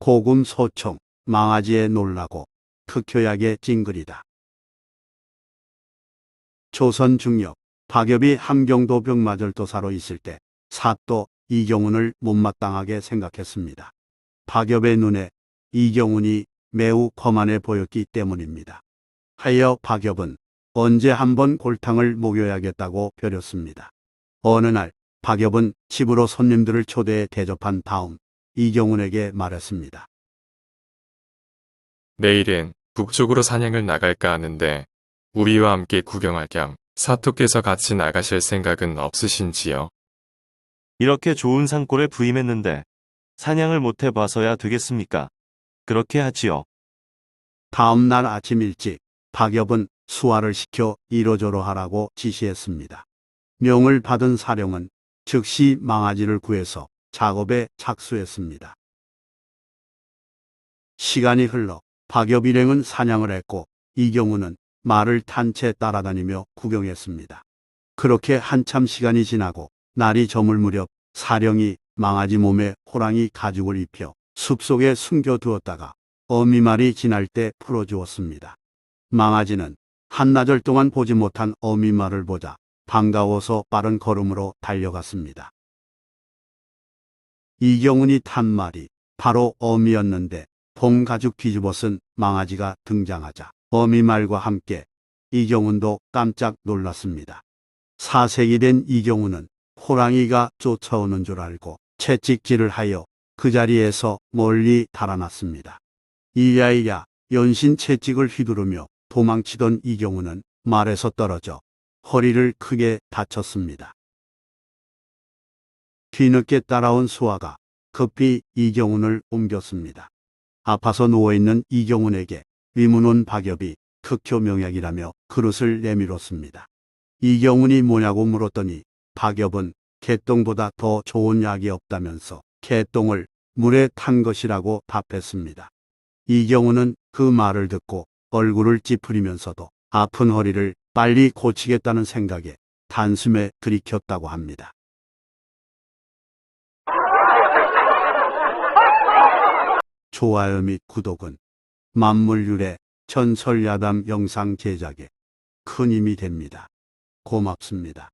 고금 소총, 망아지에 놀라고 특효약에 찡그리다. 조선 중력, 박엽이 함경도 병마절도사로 있을 때 사또 이경운을 못마땅하게 생각했습니다. 박엽의 눈에 이경운이 매우 거만해 보였기 때문입니다. 하여 박엽은 언제 한번 골탕을 먹여야겠다고 벼렸습니다. 어느 날 박엽은 집으로 손님들을 초대해 대접한 다음 이경운에게 말했습니다. 내일은 북쪽으로 사냥을 나갈까 하는데 우리와 함께 구경할 겸 사토께서 같이 나가실 생각은 없으신지요? 이렇게 좋은 산골에 부임했는데 사냥을 못 해봐서야 되겠습니까? 그렇게 하지요. 다음 날 아침 일찍 박엽은 수화를 시켜 이로저로 하라고 지시했습니다. 명을 받은 사령은 즉시 망아지를 구해서 작업에 착수했습니다. 시간이 흘러 박엽 일행은 사냥을 했고 이경우는 말을 탄 채 따라다니며 구경했습니다. 그렇게 한참 시간이 지나고 날이 저물 무렵 사령이 망아지 몸에 호랑이 가죽을 입혀 숲속에 숨겨두었다가 어미말이 지날 때 풀어주었습니다. 망아지는 한나절 동안 보지 못한 어미말을 보자 반가워서 빠른 걸음으로 달려갔습니다. 이경운이 탄 말이 바로 어미였는데 봄 가죽 뒤집어 쓴 망아지가 등장하자 어미 말과 함께 이경운도 깜짝 놀랐습니다. 사색이 된 이경운은 호랑이가 쫓아오는 줄 알고 채찍질을 하여 그 자리에서 멀리 달아났습니다. 이야이야 연신 채찍을 휘두르며 도망치던 이경우는 말에서 떨어져 허리를 크게 다쳤습니다. 뒤늦게 따라온 수아가 급히 이경운을 옮겼습니다. 아파서 누워있는 이경운에게 위문온 박엽이 특효 명약이라며 그릇을 내밀었습니다. 이경운이 뭐냐고 물었더니 박엽은 개똥보다 더 좋은 약이 없다면서 개똥을 물에 탄 것이라고 답했습니다. 이경우는 그 말을 듣고 얼굴을 찌푸리면서도 아픈 허리를 빨리 고치겠다는 생각에 단숨에 들이켰다고 합니다. 좋아요 및 구독은 만물유래 전설야담 영상 제작에 큰 힘이 됩니다. 고맙습니다.